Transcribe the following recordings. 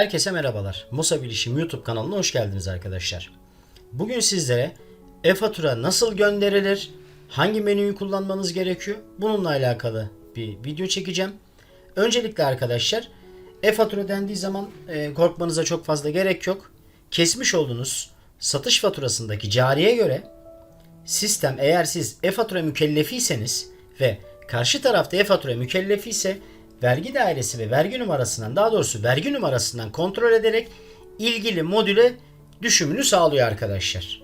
Herkese merhabalar. Mosa Bilişim YouTube kanalına hoş geldiniz arkadaşlar. Bugün sizlere e-fatura nasıl gönderilir, hangi menüyü kullanmanız gerekiyor bununla alakalı bir video çekeceğim. Öncelikle arkadaşlar e-fatura dendiği zaman e, korkmanıza çok fazla gerek yok. Kesmiş olduğunuz satış faturasındaki cariye göre sistem eğer siz e-fatura mükellefiyseniz ve karşı tarafta e-fatura mükellefi ise vergi dairesi ve vergi numarasından daha doğrusu vergi numarasından kontrol ederek ilgili modüle düşümünü sağlıyor arkadaşlar.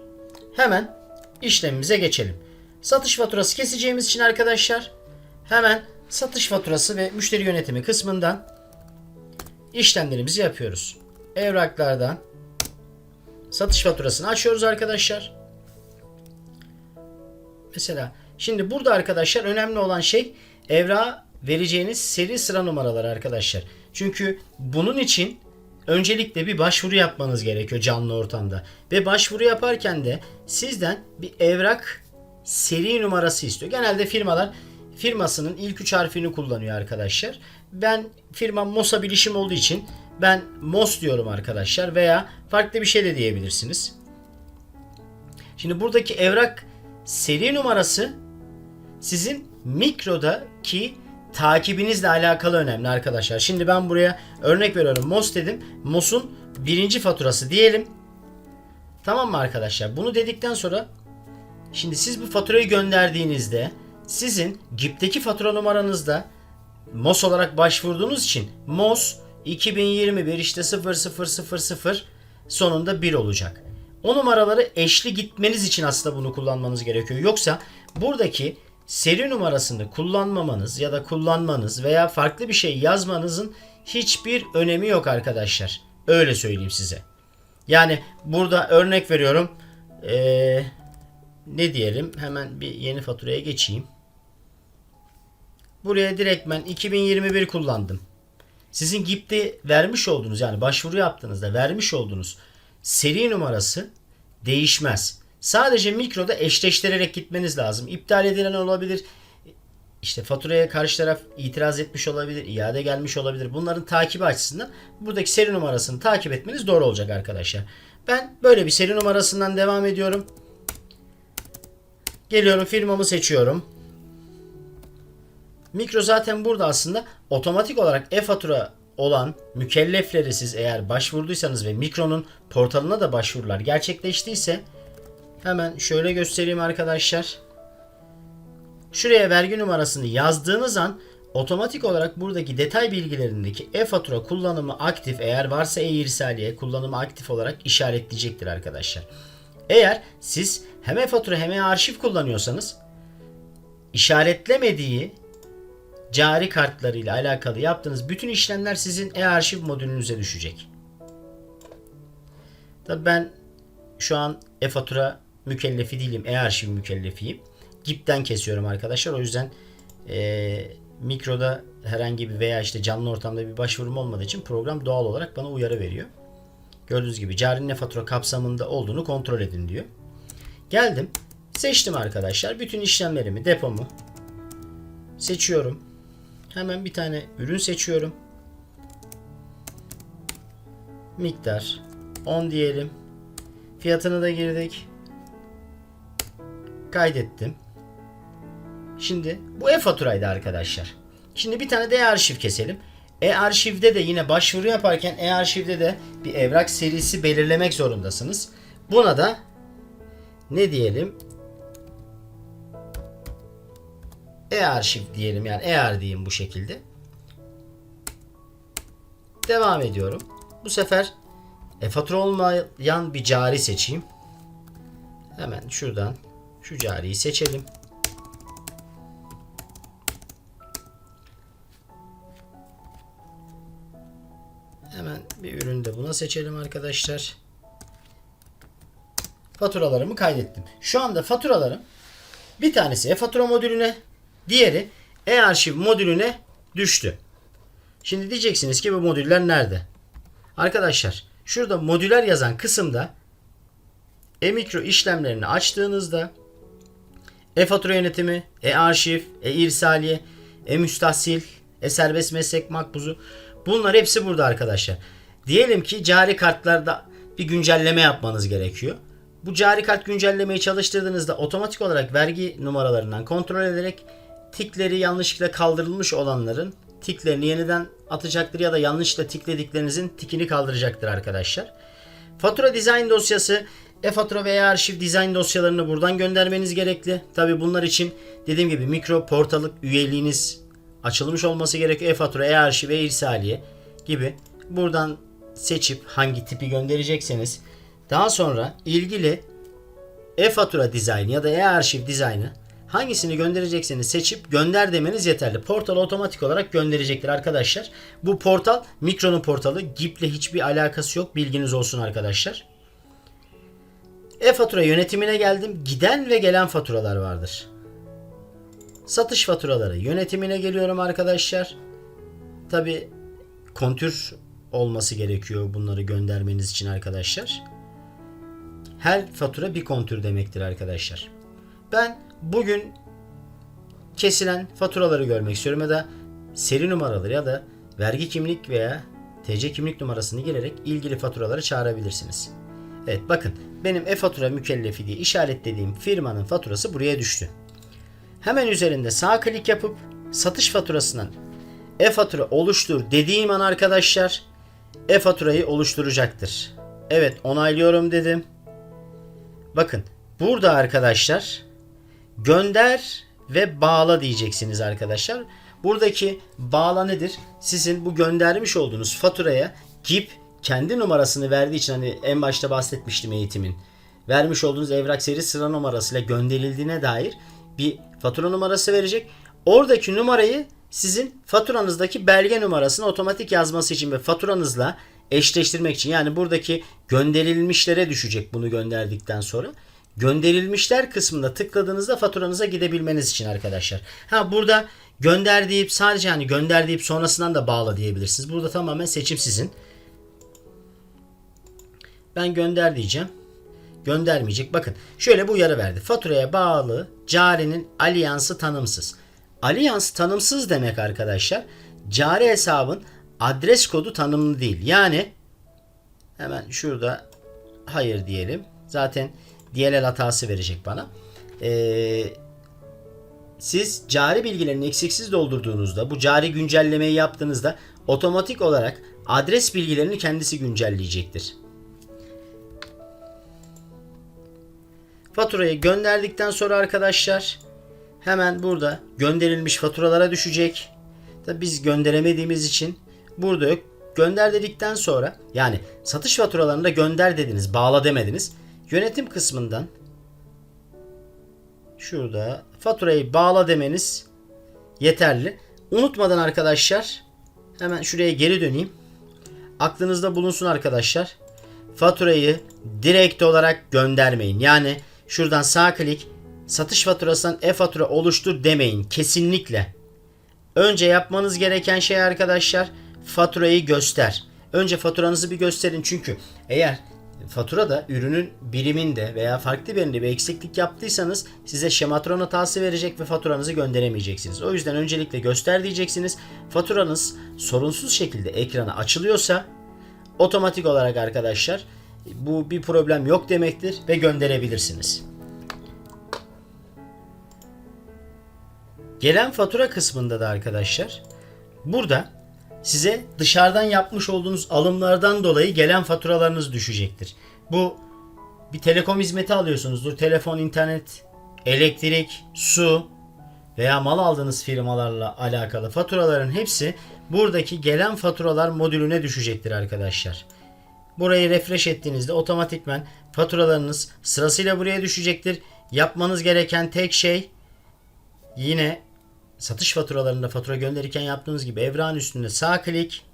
Hemen işlemimize geçelim. Satış faturası keseceğimiz için arkadaşlar hemen satış faturası ve müşteri yönetimi kısmından işlemlerimizi yapıyoruz. Evraklardan satış faturasını açıyoruz arkadaşlar. Mesela şimdi burada arkadaşlar önemli olan şey evrağa vereceğiniz seri sıra numaraları arkadaşlar. Çünkü bunun için öncelikle bir başvuru yapmanız gerekiyor canlı ortamda. Ve başvuru yaparken de sizden bir evrak seri numarası istiyor. Genelde firmalar firmasının ilk üç harfini kullanıyor arkadaşlar. Ben firmam Mosa Bilişim olduğu için ben MOS diyorum arkadaşlar veya farklı bir şey de diyebilirsiniz. Şimdi buradaki evrak seri numarası sizin mikrodaki takibinizle alakalı önemli arkadaşlar. Şimdi ben buraya örnek veriyorum. MOS dedim. MOS'un birinci faturası diyelim. Tamam mı arkadaşlar? Bunu dedikten sonra şimdi siz bu faturayı gönderdiğinizde sizin GIP'teki fatura numaranızda MOS olarak başvurduğunuz için MOS 2021 işte 0000 sonunda 1 olacak. O numaraları eşli gitmeniz için aslında bunu kullanmanız gerekiyor. Yoksa buradaki seri numarasını kullanmamanız ya da kullanmanız veya farklı bir şey yazmanızın hiçbir önemi yok arkadaşlar. Öyle söyleyeyim size. Yani burada örnek veriyorum. Ee, ne diyelim? Hemen bir yeni faturaya geçeyim. Buraya direkt ben 2021 kullandım. Sizin GIP'te vermiş olduğunuz yani başvuru yaptığınızda vermiş olduğunuz seri numarası değişmez. Sadece mikroda eşleştirerek gitmeniz lazım. İptal edilen olabilir. İşte faturaya karşı taraf itiraz etmiş olabilir, iade gelmiş olabilir. Bunların takibi açısından buradaki seri numarasını takip etmeniz doğru olacak arkadaşlar. Ben böyle bir seri numarasından devam ediyorum. Geliyorum firmamı seçiyorum. Mikro zaten burada aslında otomatik olarak e-fatura olan mükellefleri siz eğer başvurduysanız ve Mikro'nun portalına da başvurular gerçekleştiyse hemen şöyle göstereyim arkadaşlar. Şuraya vergi numarasını yazdığınız an otomatik olarak buradaki detay bilgilerindeki e-fatura kullanımı aktif eğer varsa e-irsaliye kullanımı aktif olarak işaretleyecektir arkadaşlar. Eğer siz hem e-fatura hem e-arşiv kullanıyorsanız işaretlemediği cari kartlarıyla alakalı yaptığınız bütün işlemler sizin e-arşiv modülünüze düşecek. Tabii ben şu an e-fatura mükellefi değilim. E-arşiv mükellefiyim. GIP'ten kesiyorum arkadaşlar. O yüzden e, mikroda herhangi bir veya işte canlı ortamda bir başvurum olmadığı için program doğal olarak bana uyarı veriyor. Gördüğünüz gibi cari fatura kapsamında olduğunu kontrol edin diyor. Geldim. Seçtim arkadaşlar. Bütün işlemlerimi, depomu seçiyorum. Hemen bir tane ürün seçiyorum. Miktar 10 diyelim. Fiyatını da girdik. Kaydettim. Şimdi bu e-faturaydı arkadaşlar. Şimdi bir tane de e-arşiv keselim. E-arşivde de yine başvuru yaparken e-arşivde de bir evrak serisi belirlemek zorundasınız. Buna da ne diyelim? e-arşiv diyelim yani eğer diyeyim bu şekilde. Devam ediyorum. Bu sefer e-fatura olmayan bir cari seçeyim. Hemen şuradan şu cariyi seçelim. Hemen bir ürün de buna seçelim arkadaşlar. Faturalarımı kaydettim. Şu anda faturalarım bir tanesi e-fatura modülüne, diğeri e-arşiv modülüne düştü. Şimdi diyeceksiniz ki bu modüller nerede? Arkadaşlar şurada modüler yazan kısımda e-mikro işlemlerini açtığınızda e-fatura yönetimi, e-arşiv, e-irsaliye, e-müstahsil, e-serbest meslek makbuzu bunlar hepsi burada arkadaşlar. Diyelim ki cari kartlarda bir güncelleme yapmanız gerekiyor. Bu cari kart güncellemeyi çalıştırdığınızda otomatik olarak vergi numaralarından kontrol ederek tikleri yanlışlıkla kaldırılmış olanların tiklerini yeniden atacaktır ya da yanlışlıkla tiklediklerinizin tikini kaldıracaktır arkadaşlar. Fatura design dosyası e-fatura veya arşiv design dosyalarını buradan göndermeniz gerekli. Tabi bunlar için dediğim gibi mikro portalık üyeliğiniz açılmış olması gerekiyor. E-fatura, e-arşiv, e-irsaliye gibi buradan seçip hangi tipi gönderecekseniz daha sonra ilgili e-fatura dizaynı ya da e-arşiv dizaynı hangisini gönderecekseniz seçip gönder demeniz yeterli. Portal otomatik olarak gönderecektir arkadaşlar. Bu portal Mikro'nun portalı. GIP'le hiçbir alakası yok. Bilginiz olsun arkadaşlar. E-fatura yönetimine geldim. Giden ve gelen faturalar vardır. Satış faturaları yönetimine geliyorum arkadaşlar. Tabi kontür olması gerekiyor bunları göndermeniz için arkadaşlar. Her fatura bir kontür demektir arkadaşlar. Ben bugün kesilen faturaları görmek istiyorum ya da seri numaraları ya da vergi kimlik veya TC kimlik numarasını girerek ilgili faturaları çağırabilirsiniz. Evet bakın benim e-fatura mükellefi diye işaretlediğim firmanın faturası buraya düştü. Hemen üzerinde sağ klik yapıp satış faturasından e-fatura oluştur dediğim an arkadaşlar e-faturayı oluşturacaktır. Evet onaylıyorum dedim. Bakın burada arkadaşlar gönder ve bağla diyeceksiniz arkadaşlar. Buradaki bağla nedir? Sizin bu göndermiş olduğunuz faturaya GIP kendi numarasını verdiği için hani en başta bahsetmiştim eğitimin. Vermiş olduğunuz evrak seri sıra numarasıyla gönderildiğine dair bir fatura numarası verecek. Oradaki numarayı sizin faturanızdaki belge numarasını otomatik yazması için ve faturanızla eşleştirmek için yani buradaki gönderilmişlere düşecek bunu gönderdikten sonra. Gönderilmişler kısmında tıkladığınızda faturanıza gidebilmeniz için arkadaşlar. Ha burada gönder deyip sadece hani gönder deyip sonrasından da bağla diyebilirsiniz. Burada tamamen seçim sizin. Ben gönder diyeceğim. Göndermeyecek. Bakın şöyle bu uyarı verdi. Faturaya bağlı carinin alyansı tanımsız. Alyans tanımsız demek arkadaşlar. Cari hesabın adres kodu tanımlı değil. Yani hemen şurada hayır diyelim. Zaten DLL hatası verecek bana. Ee, siz cari bilgilerini eksiksiz doldurduğunuzda bu cari güncellemeyi yaptığınızda otomatik olarak adres bilgilerini kendisi güncelleyecektir. Faturayı gönderdikten sonra arkadaşlar hemen burada gönderilmiş faturalara düşecek. Tabi biz gönderemediğimiz için burada yok. Gönder dedikten sonra yani satış faturalarında gönder dediniz, bağla demediniz. Yönetim kısmından şurada faturayı bağla demeniz yeterli. Unutmadan arkadaşlar hemen şuraya geri döneyim. Aklınızda bulunsun arkadaşlar. Faturayı direkt olarak göndermeyin. Yani şuradan sağ klik satış faturasından e-fatura oluştur demeyin. Kesinlikle. Önce yapmanız gereken şey arkadaşlar faturayı göster. Önce faturanızı bir gösterin çünkü eğer faturada ürünün biriminde veya farklı birinde bir eksiklik yaptıysanız size şematron hatası verecek ve faturanızı gönderemeyeceksiniz. O yüzden öncelikle göster diyeceksiniz. Faturanız sorunsuz şekilde ekrana açılıyorsa otomatik olarak arkadaşlar bu bir problem yok demektir ve gönderebilirsiniz. Gelen fatura kısmında da arkadaşlar burada size dışarıdan yapmış olduğunuz alımlardan dolayı gelen faturalarınız düşecektir. Bu bir telekom hizmeti alıyorsunuzdur. Telefon, internet, elektrik, su veya mal aldığınız firmalarla alakalı faturaların hepsi buradaki gelen faturalar modülüne düşecektir arkadaşlar. Burayı refresh ettiğinizde otomatikmen faturalarınız sırasıyla buraya düşecektir. Yapmanız gereken tek şey yine satış faturalarında fatura gönderirken yaptığınız gibi evrağın üstünde sağ klik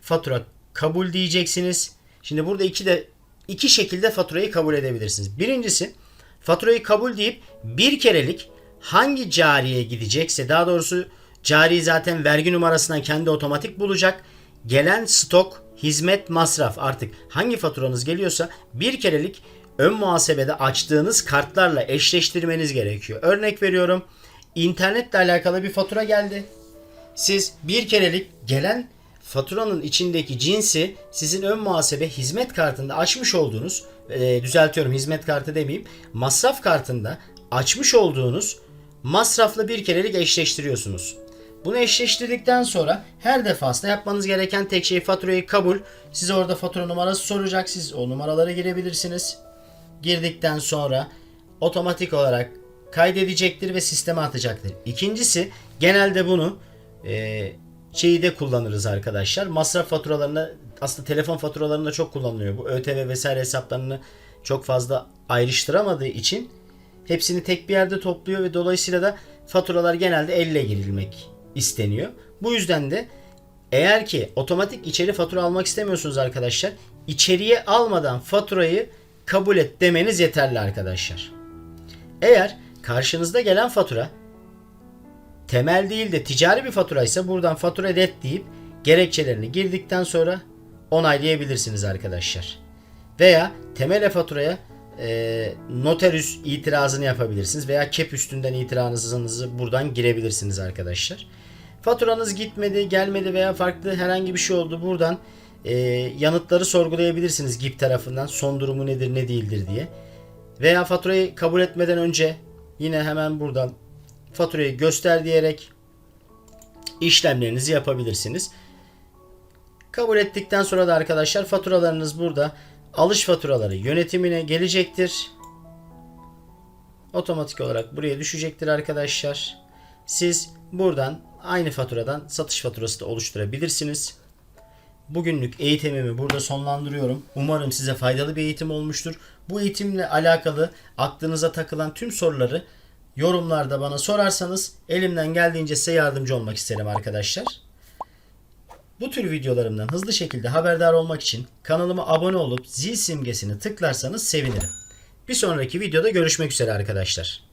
fatura kabul diyeceksiniz. Şimdi burada iki de iki şekilde faturayı kabul edebilirsiniz. Birincisi faturayı kabul deyip bir kerelik hangi cariye gidecekse daha doğrusu cari zaten vergi numarasından kendi otomatik bulacak. Gelen stok, hizmet, masraf artık hangi faturanız geliyorsa bir kerelik ön muhasebede açtığınız kartlarla eşleştirmeniz gerekiyor. Örnek veriyorum internetle alakalı bir fatura geldi. Siz bir kerelik gelen faturanın içindeki cinsi sizin ön muhasebe hizmet kartında açmış olduğunuz e, düzeltiyorum hizmet kartı demeyeyim masraf kartında açmış olduğunuz masrafla bir kerelik eşleştiriyorsunuz. Bunu eşleştirdikten sonra her defasında yapmanız gereken tek şey faturayı kabul. Size orada fatura numarası soracak. Siz o numaralara girebilirsiniz. Girdikten sonra otomatik olarak kaydedecektir ve sisteme atacaktır. İkincisi genelde bunu e, şeyi de kullanırız arkadaşlar. Masraf faturalarında aslında telefon faturalarında çok kullanılıyor. Bu ÖTV vesaire hesaplarını çok fazla ayrıştıramadığı için hepsini tek bir yerde topluyor ve dolayısıyla da faturalar genelde elle girilmek isteniyor. Bu yüzden de eğer ki otomatik içeri fatura almak istemiyorsunuz arkadaşlar, içeriye almadan faturayı kabul et demeniz yeterli arkadaşlar. Eğer karşınızda gelen fatura temel değil de ticari bir fatura ise buradan fatura red deyip gerekçelerini girdikten sonra onaylayabilirsiniz arkadaşlar. Veya temel faturaya e, noterüs itirazını yapabilirsiniz veya kep üstünden itirazınızı buradan girebilirsiniz arkadaşlar. Faturanız gitmedi, gelmedi veya farklı herhangi bir şey oldu. Buradan e, yanıtları sorgulayabilirsiniz GİP tarafından son durumu nedir ne değildir diye. Veya faturayı kabul etmeden önce yine hemen buradan faturayı göster diyerek işlemlerinizi yapabilirsiniz. Kabul ettikten sonra da arkadaşlar faturalarınız burada alış faturaları yönetimine gelecektir. Otomatik olarak buraya düşecektir arkadaşlar. Siz buradan aynı faturadan satış faturası da oluşturabilirsiniz. Bugünlük eğitimimi burada sonlandırıyorum. Umarım size faydalı bir eğitim olmuştur. Bu eğitimle alakalı aklınıza takılan tüm soruları yorumlarda bana sorarsanız elimden geldiğince size yardımcı olmak isterim arkadaşlar. Bu tür videolarımdan hızlı şekilde haberdar olmak için kanalıma abone olup zil simgesini tıklarsanız sevinirim. Bir sonraki videoda görüşmek üzere arkadaşlar.